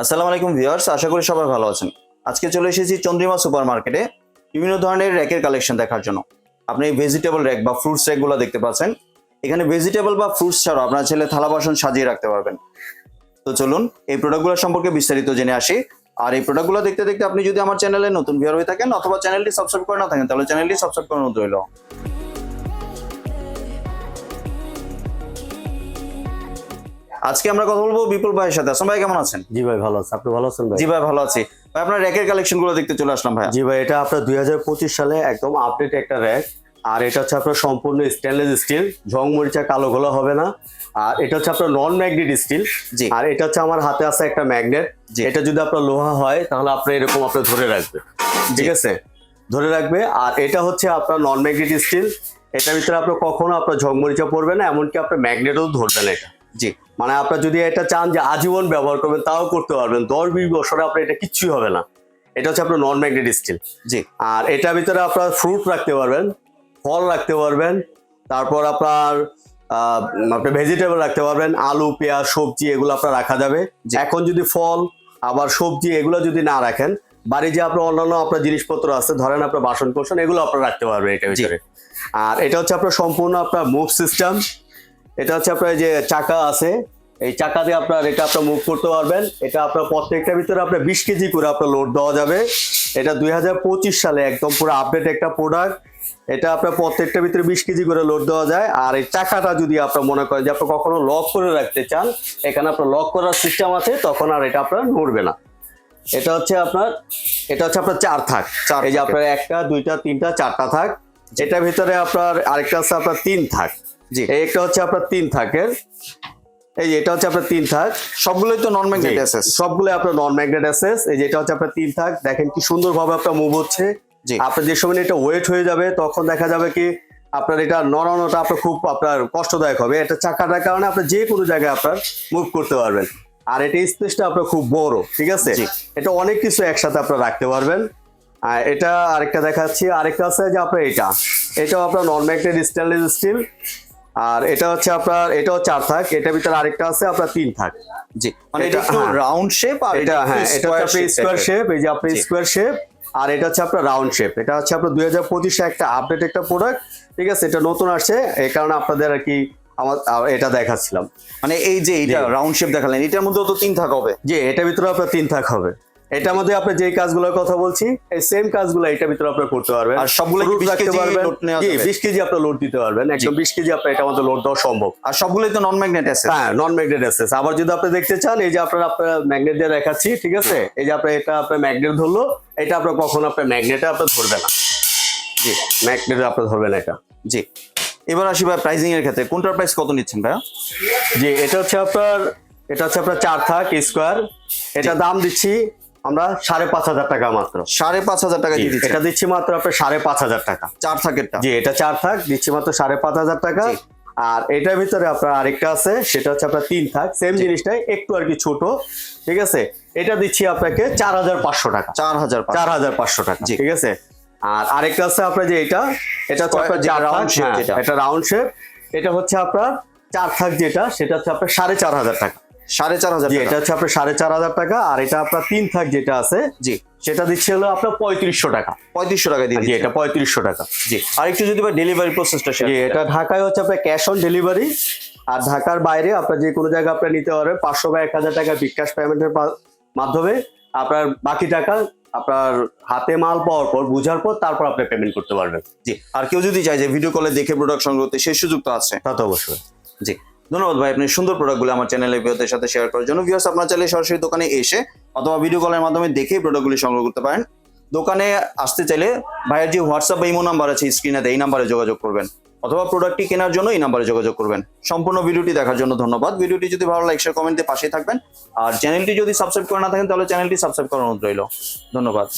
আসসালামু আলাইকুম ভিউয়ার্স, আশা করি সবাই ভালো আছেন। আজকে চলে এসেছি চন্দ্রিমা সুপার মার্কেটে বিভিন্ন ধরনের র্যাকের কালেকশন দেখার জন্য। আপনি ভেজিটেবল র্যাক বা ফ্রুটস র্যাকগুলো দেখতে পাচ্ছেন। এখানে ভেজিটেবল বা ফ্রুটস ছাড়াও আপনার ছেলে থালা বাসন সাজিয়ে রাখতে পারবেন। তো চলুন, এই প্রোডাক্টগুলো সম্পর্কে বিস্তারিত জেনে আসি। আর এই প্রোডাক্টগুলো দেখতে দেখতে আপনি যদি আমার চ্যানেলে নতুন ভিউয়ার হয়ে থাকেন অথবা চ্যানেলটি সাবস্ক্রাইব করে না থাকেন, তাহলে চ্যানেলটি সাবস্ক্রাইব করানো রইল। আজকে আমরা কথা বলব বিপুল ভাইয়ের সাথে। আসলাম ভাই কেমন আছেন? জি ভাই ভালো আছে। আপনি ভালো আছেন ভাই? জি ভাই ভালো আছি। ভাই আপনার র্যাকের কালেকশনগুলো দেখতে চলে আসলাম ভাই জি ভাই এটা আপনার দুই হাজার পঁচিশ সালে একদম আপডেট একটা র্যাক। আর এটা হচ্ছে আপনার সম্পূর্ণ স্টেনলেস স্টিল ঝং মরিচা কালো গোলা হবে না। আর এটা হচ্ছে আপনার নন ম্যাগনেট স্টিল জি। আর এটা হচ্ছে আমার হাতে আছে একটা ম্যাগনেট। এটা যদি আপনার লোহা হয় তাহলে আপনার এরকম আপনার ধরে রাখবে। ঠিক আছে? ধরে রাখবে। আর এটা হচ্ছে আপনার নন ম্যাগনেট স্টিল এটার ভিতরে আপনার কখনো আপনার ঝং মরিচা পড়বে না এমনকি আপনার ম্যাগনেটও ধরবে না এটা। জি। মানে আপনার যদি এটা চান যে আজীবন ব্যবহার করবেন তাও করতে পারবেন। দশ বিশ বছরে আপনার এটা কিচ্ছুই হবে না। এটা হচ্ছে আপনার নন ম্যাগনেট স্টিল জি। আর এটার ভিতরে আপনার ফ্রুট রাখতে পারবেন ফল রাখতে পারবেন তারপর আপনার আহ, আপনার ভেজিটেবল রাখতে পারবেন আলু পেঁয়াজ সবজি এগুলো আপনার রাখা যাবে। এখন যদি ফল আবার সবজি এগুলো যদি না রাখেন বাড়ি যে আপনার অন্যান্য আপনার জিনিসপত্র আছে ধরেন আপনার বাসন কোসন এগুলো আপনার রাখতে পারবেন এটার জি। ভিতরে। আর এটা হচ্ছে আপনার সম্পূর্ণ আপনার মুভ সিস্টেম এটা হচ্ছে আপনার যে চাকা আছে এই চাকা দিয়ে আপনার এটা আপনার মুভ করতে পারবেন। এটা আপনার প্রত্যেকটা ভিতরে আপনার বিশ কেজি করে আপনার লোড দেওয়া যাবে। এটা দুই হাজার পঁচিশ সালে একদম পুরো আপডেট একটা প্রোডাক্ট এটা আপনার প্রত্যেকটা ভিতরে বিশ কেজি করে লোড দেওয়া যায়। আর এই চাকাটা যদি আপনার মনে করেন যে আপনি কখনো লক করে রাখতে চান এখানে আপনার লক করার সিস্টেম আছে তখন আর এটা আপনার নড়বে না। এটা হচ্ছে আপনার এটা হচ্ছে আপনার চার থাক। চার এই যে আপনার একটা দুইটা তিনটা চারটা থাক। এটার ভিতরে আপনার আরেকটা আছে আপনার তিন থাক। এই একটা হচ্ছে আপনার তিন থাকের। এই যে এটা হচ্ছে আপনার তিন থাক। সবগুলোই তো নন ম্যাগনেট অ্যাসেস সবগুলো আপনার নন ম্যাগনেট অ্যাসেস এই যেটা হচ্ছে আপনার তিন থাক। দেখেন কি সুন্দরভাবে আপনার মুভ হচ্ছে। আপনার যে সময় এটা ওয়েট হয়ে যাবে তখন দেখা যাবে কি আপনার এটা নড়ানোটা আপনার খুব আপনার কষ্টদায়ক হবে। এটা চাকাটার কারণে আপনি যে কোনো জায়গায় আপনার মুভ করতে পারবেন। আর এটা স্পেসটা আপনার খুব বড় ঠিক আছে? এটা অনেক কিছু একসাথে আপনার রাখতে পারবেন। আর এটা আরেকটা দেখাচ্ছি। আরেকটা আছে যে আপনার এটা। এটাও আপনার নন ম্যাগনেট স্টেনলেস স্টিল আর এটা হচ্ছে আপনার এটাও চার থাক এটার ভিতরে আরেকটা আছে আপনার তিন থাক। জি মানে এটা একটু হ্যাঁ। রাউন্ড শেপ আর এটা হ্যাঁ এটা হচ্ছে স্কোয়ার শেপ এই যে আপনার জি। স্কোয়ার শেপ আর এটা হচ্ছে আপনার রাউন্ড শেপ এটা হচ্ছে আপনার দুই হাজার পঁচিশে একটা আপডেট একটা প্রোডাক্ট ঠিক আছে? এটা নতুন আসছে এই কারণে আপনাদের আর কি আমার এটা দেখাচ্ছিলাম। মানে এই যে এটা রাউন্ড শেপ দেখালেন এটার মধ্যে তো তিন থাক হবে। যে এটার ভিতরে আপনার তিন থাক হবে। এটার মধ্যে আপনি যে কাজগুলোর কথা বলছি এই সেম কাজগুলো এটার ভিতরে আপনি করতে পারবেন। আর সবগুলো কি 20 রাখতে কেজি পারবেন। নেওয়া যাবে? বিশ কেজি আপনি লোড দিতে পারবেন। একদম বিশ কেজি আপনার এটা মধ্যে লোড দেওয়া সম্ভব। আর সবগুলোই তো নন ম্যাগনেট অ্যাসেস হ্যাঁ নন ম্যাগনেট অ্যাসেস আবার যদি আপনি দেখতে চান এই যে আপনার আপনার ম্যাগনেট দিয়ে দেখাচ্ছি ঠিক আছে? এই যে আপনার এটা আপনার ম্যাগনেট ধরলো এটা আপনার কখনো আপনার ম্যাগনেটে আপনার ধরবে না। জি। ম্যাগনেটে আপনার ধরবে না এটা। জি। এবার আসি ভাই প্রাইসিং এর ক্ষেত্রে। কোনটার প্রাইস কত নিচ্ছেন ভাইয়া? জি এটা হচ্ছে আপনার এটা হচ্ছে আপনার চার থাক স্কোয়ার এটা দাম দিচ্ছি আমরা সাড়ে পাঁচ হাজার টাকা মাত্র। সাড়ে পাঁচ হাজার টাকা দিচ্ছেন। এটা দিচ্ছি মাত্র আপনার সাড়ে পাঁচ হাজার টাকা। চার থাকেরটা। জি এটা চার থাক দিচ্ছি মাত্র সাড়ে পাঁচ হাজার টাকা। আর এটার ভিতরে আপনার আরেকটা আছে সেটা হচ্ছে আপনার তিন থাক। সেম জিনিসটাই একটু আর কি ছোট ঠিক আছে? এটা দিচ্ছি আপনাকে চার হাজার পাঁচশো টাকা। চার হাজার চার হাজার পাঁচশো টাকা ঠিক আছে? আর আরেকটা আছে আপনার যে এটা এটা আপনার round shape শেপ এটা রাউন্ড শেপ এটা হচ্ছে আপনার চার থাক যেটা সেটা হচ্ছে আপনার সাড়ে চার হাজার টাকা। সাড়ে চার হাজার এটা হচ্ছে আপনার সাড়ে চার হাজার টাকা আর এটা আপনার তিন থাক যেটা আছে জি। সেটা দিচ্ছে হলো আপনার পঁয়ত্রিশশো টাকা। পঁয়ত্রিশশো টাকা দিয়ে এটা পঁয়ত্রিশশো টাকা। জি। আর একটু যদি ডেলিভারি প্রসেসটা জি এটা ঢাকায় হচ্ছে আপনার ক্যাশ অন ডেলিভারি আর ঢাকার বাইরে আপনার যে কোনো জায়গায় আপনার নিতে পারবেন পাঁচশো বা এক হাজার টাকা বিকাশ পেমেন্টের মাধ্যমে আপনার বাকি টাকা আপনার হাতে মাল পাওয়ার পর বুঝার পর তারপর আপনি পেমেন্ট করতে পারবেন। জি। আর কেউ যদি চায় যে ভিডিও কলে দেখে প্রোডাক্ট সংগ্রহ করতে সেই সুযোগ তো আছে। তা তো অবশ্যই। জি। ধন্যবাদ ভাই, আপনি সুন্দর প্রোডাক্টগুলো আমার চ্যানেলে ভিউদের সাথে শেয়ার করার জন্য। ভিউয়ার্স আপনার চাইলে সরাসরি দোকানে এসে অথবা ভিডিও কলের মাধ্যমে দেখেই প্রোডাক্টগুলি সংগ্রহ করতে পারেন। দোকানে আসতে চাইলে ভাইয়ের যে হোয়াটসঅ্যাপ বা ইমো নাম্বার আছে স্ক্রিনে এই নাম্বারে যোগাযোগ করবেন। অথবা প্রোডাক্টটি কেনার জন্য এই নাম্বারে যোগাযোগ করবেন। সম্পূর্ণ ভিডিওটি দেখার জন্য ধন্যবাদ। ভিডিওটি যদি ভালো লাগে শেয়ার কমেন্টে পাশেই থাকবেন। আর চ্যানেলটি যদি সাবস্ক্রাইব করে না থাকেন, তাহলে চ্যানেলটি সাবস্ক্রাইব করার অনুরোধ রইল। ধন্যবাদ।